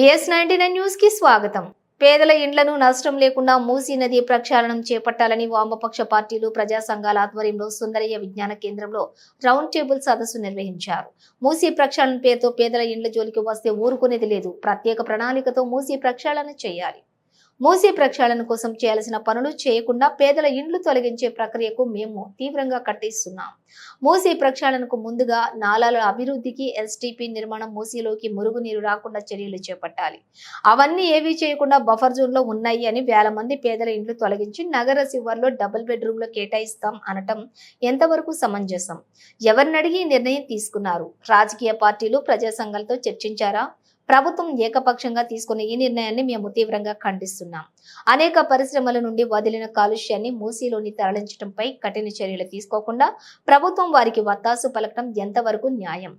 BS ninety nine న్యూస్కి స్వాగతం. పేదల ఇండ్లను నష్టం లేకుండా మూసీ నది ప్రక్షాళనం చేపట్టాలని వామపక్ష పార్టీలు ప్రజా సంఘాల ఆధ్వర్యంలో సుందరయ్య విజ్ఞాన కేంద్రంలో రౌండ్ టేబుల్ సదస్సు నిర్వహించారు. మూసీ ప్రక్షాళన పేరుతో పేదల ఇండ్ల జోలికి వస్తే ఊరుకునేది లేదు. ప్రత్యేక ప్రణాళికతో మూసీ ప్రక్షాళన చేయాలి. మూసీ ప్రక్షాళన కోసం చేయాల్సిన పనులు చేయకుండా పేదల ఇండ్లు తొలగించే ప్రక్రియకు మేము తీవ్రంగా కట్టిస్తున్నాం. మూసీ ప్రక్షాళనకు ముందుగా నాలాల అభివృద్ధికి ఎస్టీపీ నిర్మాణం మూసీలోకి మురుగునీరు రాకుండా చర్యలు చేపట్టాలి. అవన్నీ ఏవీ చేయకుండా బఫర్ జోన్లో ఉన్నాయి అని వేల మంది పేదల ఇండ్లు తొలగించి నగర శివర్లో డబుల్ బెడ్రూమ్లో కేటాయిస్తాం అనటం ఎంతవరకు సమంజసం? ఎవరినడిగి ఈ నిర్ణయం తీసుకున్నారు? రాజకీయ పార్టీలు ప్రజా సంఘాలతో చర్చించారా? ప్రభుత్వం ఏకపక్షంగా తీసుకున్న ఈ నిర్ణయాన్ని మేము తీవ్రంగా ఖండిస్తున్నాం. అనేక పరిశ్రమల నుండి వదిలిన కాలుష్యాన్ని మూసీలోని తరలించడంపై కఠిన చర్యలు తీసుకోకుండా ప్రభుత్వం వారికి వత్తాసు పలకడం ఎంతవరకు న్యాయం?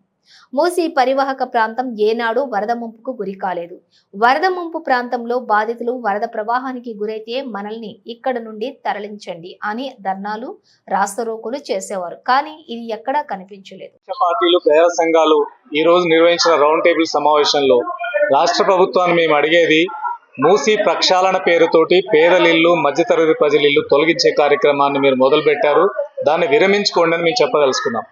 మూసీ పరివాహక ప్రాంతం ఏనాడు వరద ముంపుకు గురి కాలేదు. వరద ముంపు ప్రాంతంలో బాధితులు వరద ప్రవాహానికి గురైతే మనల్ని ఇక్కడ నుండి తరలించండి అని ధర్నాలు రాస్తరోకులు చేసేవారు. కానీ ఇది ఎక్కడా కనిపించలేదు. పార్టీలు ప్రజా సంఘాలు ఈ రోజు నిర్వహించిన రౌండ్ టేబుల్ సమావేశంలో రాష్ట్ర ప్రభుత్వాన్ని మేము అడిగేది మూసి ప్రక్షాళన పేరుతోటి పేదలిల్లు మధ్యతరగతి ప్రజలిల్లు తొలగించే కార్యక్రమాన్ని మీరు మొదలుపెట్టారు. దాన్ని విరమించుకోండి అని మేము చెప్పదలుచుకున్నాం.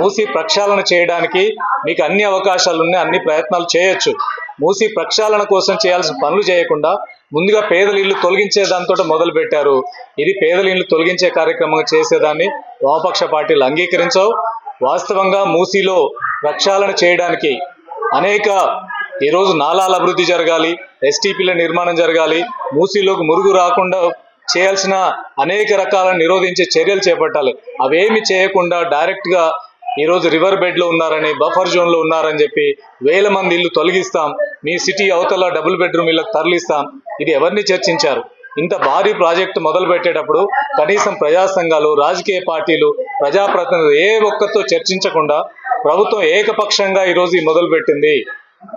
మూసి ప్రక్షాళన చేయడానికి మీకు అన్ని అవకాశాలు ఉన్నాయి అన్ని ప్రయత్నాలు చేయొచ్చు. మూసి ప్రక్షాళన కోసం చేయాల్సిన పనులు చేయకుండా ముందుగా పేదల ఇల్లు తొలగించే దాంతో మొదలు పెట్టారు ఇది పేదల ఇల్లు తొలగించే కార్యక్రమం చేసేదాన్ని. వామపక్ష పార్టీలు అంగీకరించవు. వాస్తవంగా మూసీలో ప్రక్షాళన చేయడానికి అనేక ఈరోజు నాలాల అభివృద్ధి జరగాలి ఎస్టీపీల నిర్మాణం జరగాలి మూసీలోకి మురుగు రాకుండా చేయాల్సిన అనేక రకాల నిరోధించే చర్యలు చేపట్టాలి. అవేమి చేయకుండా డైరెక్ట్గా ఈరోజు రివర్ బెడ్లో ఉన్నారని బఫర్ జోన్లో ఉన్నారని చెప్పి వేల మంది ఇల్లు తొలగిస్తాం. మీ సిటీ అవతల డబుల్ బెడ్రూమ్ ఇళ్ళకి తరలిస్తాం. ఇది ఎవరిని చర్చించారు? ఇంత భారీ ప్రాజెక్టు మొదలు పెట్టేటప్పుడు కనీసం ప్రజా సంఘాలు రాజకీయ పార్టీలు ప్రజాప్రతినిధులు ఏ ఒక్కరితో చర్చించకుండా ప్రభుత్వం ఏకపక్షంగా ఈరోజు ఈ మొదలు పెట్టింది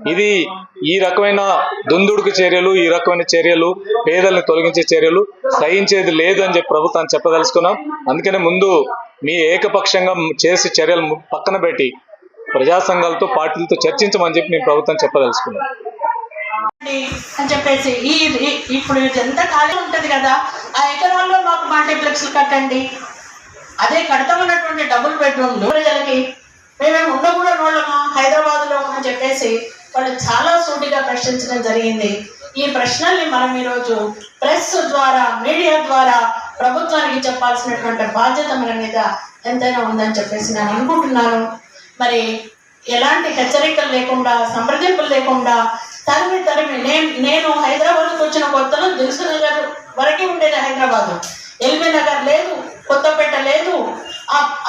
ఇది ఈ రకమైన దుందుడుకు చర్యలు ఈ రకమైన చర్యలు పేదల్ని తొలగించే చర్యలు సహించేది లేదు అని చెప్పి ప్రభుత్వాన్ని చెప్పదలుచుకున్నాం. అందుకనే ముందు మీ ఏకపక్షంగా చేసి చర్యలు పక్కన పెట్టి ప్రజా సంఘాలతో పార్టీలతో చర్చించమని చెప్పి మేము ప్రభుత్వం చెప్పదలుచుకున్నాం. అని చెప్పేసి ఈ ఇప్పుడు ఇదంతా ఖాళీ ఉంటది కదా ఆ ఎకరాల్లో మాకు మల్టీప్లెక్స్ కట్టండి. అదే కడతామన్నటువంటి డబుల్ బెడ్రూమ్లు ప్రజలకి చెప్పేసి వాళ్ళు చాలా సూటిగా ప్రశ్నించడం జరిగింది. ఈ ప్రశ్నల్ని మనం ఈరోజు ప్రెస్ ద్వారా మీడియా ద్వారా ప్రభుత్వానికి చెప్పాల్సినటువంటి బాధ్యత మన మీద ఎంతైనా ఉందని చెప్పేసి నేను అనుకుంటున్నాను. మరి ఎలాంటి హెచ్చరికలు లేకుండా సంప్రదింపులు లేకుండా తరిమి తరిమి నేను నేను హైదరాబాద్కి వచ్చిన కొత్తలో దిల్సు నగర్ వరకే ఉండేది హైదరాబాద్. ఎల్బీ నగర్ లేదు కొత్తపేట లేదు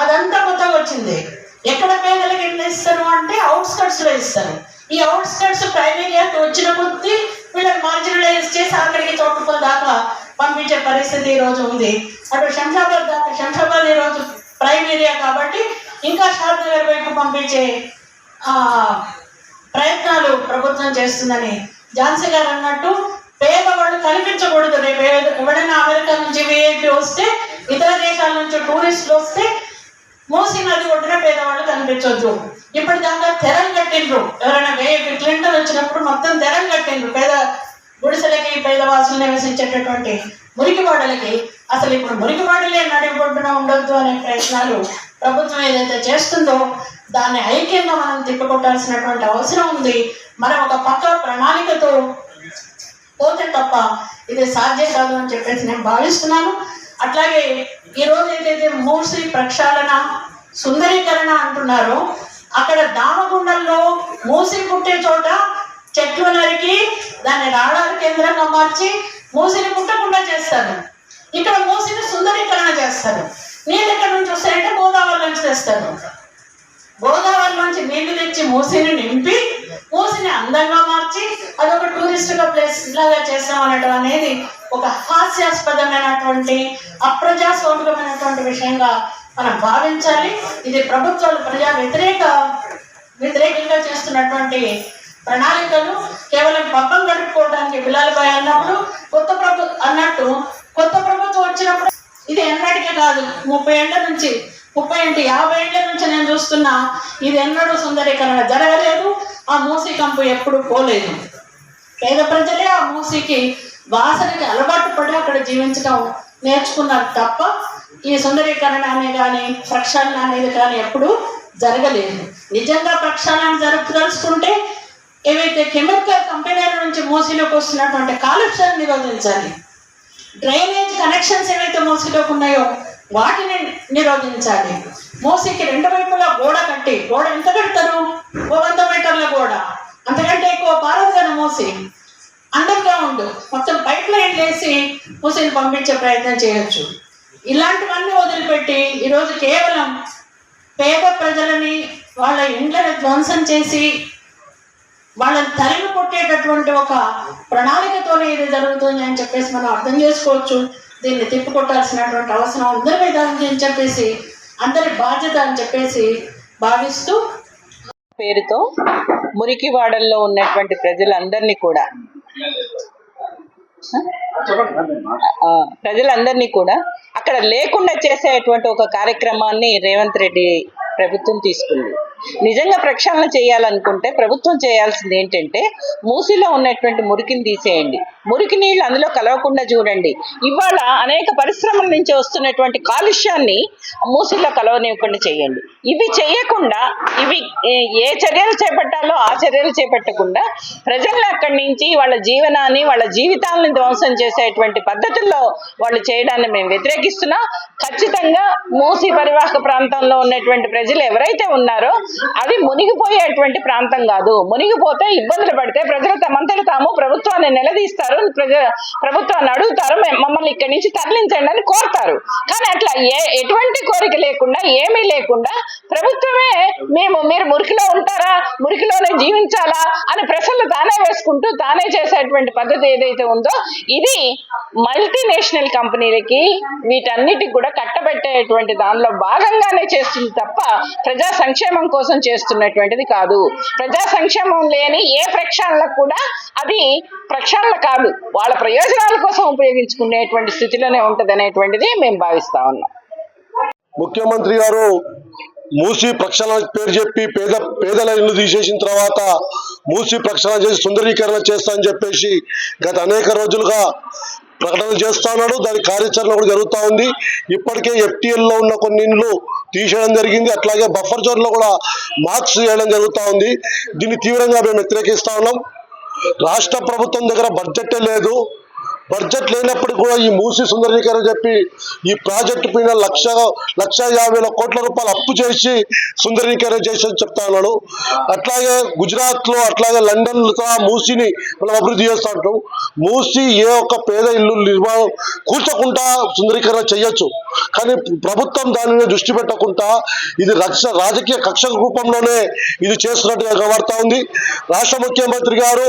అదంతా కొత్తగా వచ్చింది. ఎక్కడ పేదలకు ఎట్లా ఇస్తారు అంటే అవుట్స్కట్స్లో ఇస్తారు ఈ అవుట్స్కట్స్ ప్రైమేరియాకి వచ్చిన కొద్దీ వీళ్ళని మార్జినలైజ్ చేసి అక్కడికి తోటపల్ దాకా పంపించే పరిస్థితి ఈ రోజు ఉంది. అటు శంషాబాద్ దాకా శంషాబాద్ ఈ రోజు ప్రైమ్ ఏరియా కాబట్టి ఇంకా షాద్ నగర్ వైపు పంపించే ప్రయత్నాలు ప్రభుత్వం చేస్తుందని ఝాన్సీ గారు అన్నట్టు పేదవాళ్ళు కనిపించకూడదు. రేపు ఏ- ఎవడైనా అమెరికా నుంచి విఐపి వస్తే ఇతర దేశాల నుంచి టూరిస్టులు వస్తే మూసి నది ఒడ్డున పేదవాళ్ళు కనిపించొద్దు. ఇప్పుడు దాకా తెరలు కట్టిండ్రు. ఎవరైనా విఐపి క్లింటన్ వచ్చినప్పుడు మొత్తం తెరలు కట్టిండ్రు. పేద గుడిసెలకి పేదవాసులు నివసించేటటువంటి మురికివాడలకి. అసలు ఇప్పుడు మురికివాడలే నడిపొడ్డున ఉండొద్దు అనే ప్రయత్నాలు ప్రభుత్వం ఏదైతే చేస్తుందో దాన్ని ఐక్యంగా మనం తిప్పికొట్టాల్సినటువంటి అవసరం ఉంది. మనం ఒక పక్క ప్రణాళికతో పోతే తప్ప ఇది సాధ్యం కాదు అని చెప్పేసి నేను భావిస్తున్నాను. అట్లాగే ఈరోజు ఏదైతే మూసి ప్రక్షాళన సుందరీకరణ అంటున్నారు. అక్కడ దామగుండంలో మూసి పుట్టే చోట చెట్లు నరికి దాన్ని రాడారి కేంద్రంగా మార్చి మూసిని పుట్టకుండా చేస్తారు. ఇక్కడ మూసిని సుందరీకరణ చేస్తారు. నీళ్ళు ఎక్కడి నుంచి వస్తాయంటే గోదావరి నుంచి తెస్తారు. గోదావరి నుంచి నీళ్ళు తెచ్చి మూసిని నింపి మూసిని అందంగా మార్చి అదొక టూరిస్ట్గా ప్లేస్ లాగా చేస్తాం అనడం అనేది ఒక హాస్యాస్పదమైనటువంటి అప్రజాస్వామికమైనటువంటి విషయంగా మనం భావించాలి. ఇది ప్రభుత్వాలు ప్రజా వ్యతిరేక వ్యతిరేకంగా చేస్తున్నటువంటి ప్రణాళికలు. కేవలం పబ్బం గడుపుకోవడానికి బిలాలబాయ్ అన్నప్పుడు కొత్త ప్రభు అన్నట్టు కొత్త ప్రభుత్వం వచ్చినప్పుడు ఇది ఎన్నటికీ కాదు. ముప్పై ఏళ్ళ నుంచి ముప్పై ఏంటి యాభై ఏళ్ళ నుంచి నేను చూస్తున్నా ఇది ఎన్నడూ సుందరీకరణ జరగలేదు. ఆ మూసి కంపు ఎప్పుడు పోలేదు. పేద ప్రజలే ఆ మూసికి వాసనకి అలవాటు పడి అక్కడ జీవించడం నేర్చుకున్నారు తప్ప ఈ సుందరీకరణ అనే కానీ ప్రక్షాళన అనేది కానీ ఎప్పుడూ జరగలేదు. నిజంగా ప్రక్షాళన జరుపుదలుచుకుంటే ఏవైతే కెమికల్ కంపెనీల నుంచి మోసీలోకి వస్తున్నటువంటి కాలుష్యాన్ని నిరోధించాలి. డ్రైనేజ్ కనెక్షన్స్ ఏవైతే మోసీలోకి ఉన్నాయో వాటిని నిరోధించాలి. మోసీకి రెండు వైపులా గోడ కట్టి గోడ ఎంత కడతారు? ఓ వంద మీటర్ల గోడ. అంతకంటే ఎక్కువ పారదు మోసి. అందంగా అండర్ గ్రౌండ్ మొత్తం పైప్ లైన్ వేసి మూసిని పంపించే ప్రయత్నం చేయొచ్చు. ఇలాంటివన్నీ వదిలిపెట్టి ఈరోజు కేవలం పేద ప్రజలని వాళ్ళ ఇండ్లను ధ్వంసం చేసి వాళ్ళని తరిమి కొట్టేటటువంటి ఒక ప్రణాళికతోనే ఇది జరుగుతుంది అని చెప్పేసి మనం అర్థం చేసుకోవచ్చు. దీన్ని తిప్పికొట్టాల్సినటువంటి అవసరం అందరి మీద అని చెప్పేసి అందరి బాధ్యత అని చెప్పేసి భావిస్తూ పేరుతో మురికివాడల్లో ఉన్నటువంటి ప్రజలందరినీ కూడా ప్రజలందరినీ కూడా అక్కడ లేకుండా చేసేటువంటి ఒక కార్యక్రమాన్ని రేవంత్ రెడ్డి ప్రభుత్వం తీసుకుంది. నిజంగా ప్రక్షాళన చేయాలనుకుంటే ప్రభుత్వం చేయాల్సింది ఏంటంటే మూసిలో ఉన్నటువంటి మురికిని తీసేయండి. మురికి నీళ్ళు అందులో కలవకుండా చూడండి. ఇవాళ అనేక పరిశ్రమల నుంచి వస్తున్నటువంటి కాలుష్యాన్ని మూసిలో కలవనివ్వకుండా చేయండి. ఇవి చేయకుండా ఇవి ఏ- చర్యలు చేపట్టాలో ఆ చర్యలు చేపట్టకుండా ప్రజల్ని అక్కడి నుంచి వాళ్ళ జీవనాన్ని వాళ్ళ జీవితాలను ధ్వంసం చేసేటువంటి పద్ధతుల్లో వాళ్ళు చేయడాన్ని మేము వ్యతిరేకిస్తున్నాం. ఖచ్చితంగా మూసి పరివాహక ప్రాంతంలో ఉన్నటువంటి ప్రజలు ఎవరైతే ఉన్నారో అది మునిగిపోయేటువంటి ప్రాంతం కాదు. మునిగిపోతే ఇబ్బందులు పడితే ప్రజలు తమంతట తాము ప్రభుత్వాన్ని నిలదీస్తారు. ప్రజ ప్రభుత్వాన్ని అడుగుతారు. మమ్మల్ని ఇక్కడి నుంచి తరలించండి అని కోరుతారు. కానీ అట్లా ఏ ఎటువంటి కోరిక లేకుండా ఏమీ లేకుండా ప్రభుత్వమే మేము మీరు మురికిలో ఉంటారా? మురికిలోనే జీవించాలా? అని ప్రశ్నలు తానే వేసుకుంటూ తానే చేసేటువంటి పద్ధతి ఏదైతే ఉందో ఇది మల్టీనేషనల్ కంపెనీలకి వీటన్నిటికి కూడా కట్టబెట్టేటువంటి దానిలో భాగంగానే చేస్తుంది తప్ప ప్రజా సంక్షేమం కోసం చేస్తున్నటువంటిది కాదు. ప్రజా సంక్షేమం లేని ఏ ప్రక్షాళనకు కూడా అది ప్రక్షాళన కాదు. వాళ్ళ ప్రయోజనాల కోసం ఉపయోగించుకునేటువంటి స్థితిలోనే ఉంటది అనేటువంటిది మేము భావిస్తా ఉన్నాం. ముఖ్యమంత్రి గారు మూసి ప్రక్షాళన పేరు చెప్పి పేద పేదల ఇల్లు తీసేసిన తర్వాత మూసి ప్రక్షాళన చేసి సుందరీకరణ చేస్తా అని చెప్పేసి గత అనేక రోజులుగా ప్రకటన చేస్తా ఉన్నాడు దాని కార్యాచరణ కూడా జరుగుతూ ఉంది. ఇప్పటికే ఎఫ్టీఎల్లో లో ఉన్న కొన్ని ఇండ్లు తీసేయడం జరిగింది. అట్లాగే బఫర్ జోన్లో కూడా మార్క్స్ చేయడం జరుగుతూ ఉంది. దీన్ని తీవ్రంగా మేము వ్యతిరేకిస్తా ఉన్నాం. రాష్ట్ర ప్రభుత్వం దగ్గర బడ్జెటే లేదు. బడ్జెట్ లేనప్పుడు కూడా ఈ మూసి సుందరీకరణ చెప్పి ఈ ప్రాజెక్టు పైన లక్ష లక్ష యాభై కోట్ల రూపాయలు అప్పు చేసి సుందరీకరణ చేసి అని చెప్తా ఉన్నాడు. అట్లాగే గుజరాత్లో అట్లాగే లండన్లో మూసిని మనం అభివృద్ధి చేస్తూ ఉంటాం. మూసి ఏ ఒక్క పేద ఇల్లు నిర్మాణం కూర్చోకుండా సుందరీకరణ చేయొచ్చు. కానీ ప్రభుత్వం దాని మీద దృష్టి పెట్టకుండా ఇది రక్ష రాజకీయ కక్ష రూపంలోనే ఇది చేస్తున్నట్టుగా కనబడతా ఉంది. రాష్ట్ర ముఖ్యమంత్రి గారు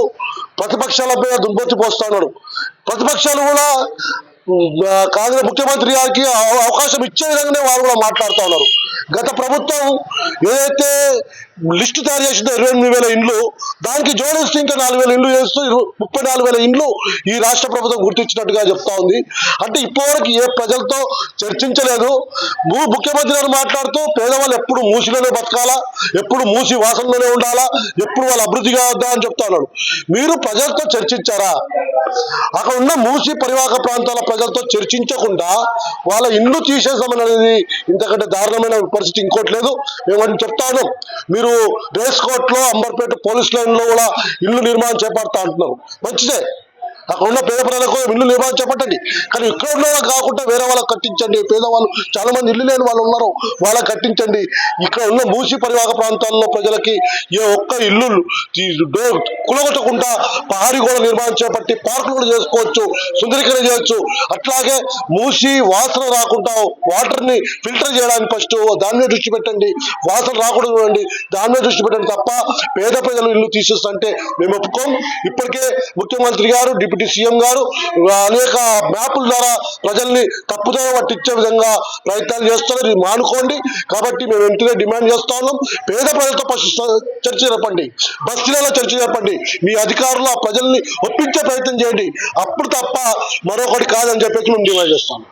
ప్రతిపక్షాల మీద దుర్బొత్తి పోస్తున్నాడు ప్రతిపక్షాలు కూడా కాంగ్రెస్ ముఖ్యమంత్రి గారికి అవకాశం ఇచ్చే విధంగానే వారు కూడా మాట్లాడుతూ ఉన్నారు. గత ప్రభుత్వం ఏదైతే లిస్టు తయారు చేసిందో ఇరవై ఎనిమిది వేల ఇండ్లు దానికి జోడిస్తూ ఇంకా నాలుగు వేల ఇండ్లు చేస్తూ ముప్పై నాలుగు వేల ఇండ్లు ఈ రాష్ట్ర ప్రభుత్వం గుర్తించినట్టుగా చెప్తా ఉంది. అంటే ఇప్పటివరకు ఏ ప్రజలతో చర్చించలేదు. ముఖ్యమంత్రి గారు మాట్లాడుతూ పేదవాళ్ళు ఎప్పుడు మూసిలోనే బతకాలా ఎప్పుడు మూసి వాసనలోనే ఉండాలా ఎప్పుడు వాళ్ళు అభివృద్ధి కావద్దా అని చెప్తా ఉన్నాడు. మీరు ప్రజలతో చర్చించారా? అక్కడ ఉన్న మూసి పరివాహక ప్రాంతాల ప్రజలతో చర్చించకుండా వాళ్ళ ఇల్లు తీసేసామనేది ఇంతకంటే దారుణమైన పరిస్థితి ఇంకోటి లేదు. మేము చెప్తాను. మీరు రేస్ కోర్టులో అంబర్పేట పోలీస్ లైన్లో కూడా ఇల్లు నిర్మాణం చేపడతా అంటున్నారు. మంచిదే. అక్కడ ఉన్న పేద ప్రజలకు ఇల్లు లేవని చెప్పండి కానీ ఇక్కడ ఉన్న వాళ్ళకి కాకుండా వేరే వాళ్ళకి కట్టించండి. పేదవాళ్ళు చాలా మంది ఇల్లు లేని వాళ్ళు ఉన్నారు వాళ్ళకి కట్టించండి. ఇక్కడ ఉన్న మూసి పరివాహక ప్రాంతాల్లో ప్రజలకి ఏ ఒక్క ఇల్లు కులగొట్టకుండా పహారీ గోడ నిర్మాణం చేపట్టి పార్కులు కూడా చేసుకోవచ్చు సుందరీకరణ చేయొచ్చు అట్లాగే మూసి వాసన రాకుండా వాటర్ని ఫిల్టర్ చేయడానికి ఫస్ట్ దాని మీద దృష్టి పెట్టండి. వాసన రాకుండా చూడండి. దాని మీద దృష్టి పెట్టండి తప్ప పేద ప్రజలు ఇల్లు తీసేస్తుంటే మేము ఒప్పుకోం. ఇప్పటికే ముఖ్యమంత్రి గారు డిప్యూటీ సీఎం గారు అనేక మ్యాపుల ద్వారా ప్రజల్ని తప్పుదోవ పట్టించే విధంగా ప్రయత్నాలు చేస్తున్నారు. ఇది మానుకోండి. కాబట్టి మేము వెంటనే డిమాండ్ చేస్తా ఉన్నాం. పేద ప్రజలతో చర్చ జరపండి. బస్తీలలో చర్చ జరపండి. మీ అధికారులు ఆ ప్రజల్ని ఒప్పించే ప్రయత్నం చేయండి. అప్పుడు తప్ప మరొకటి కాదని చెప్పేసి మేము డిమాండ్ చేస్తాము